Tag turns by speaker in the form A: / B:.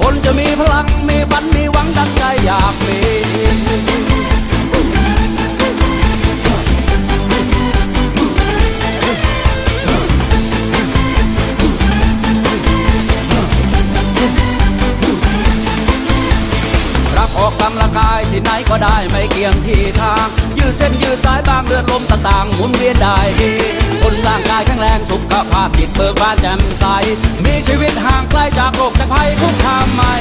A: คนจะมีพลังมีฝันมีหวังดังใจอยากมีรักออกกำลังกายที่ไหนก็ได้ไม่เกี่ยงที่ทาง ยืดเส้นยืดสายบางเลือดลมต่างๆหมุนเวียนได้ดี ร่างกายแข็งแรงสุขภาพจิตเบิกบานแจ่มใส มีชีวิตห่างไกลจากโรคจากภัยคุกคามใหม่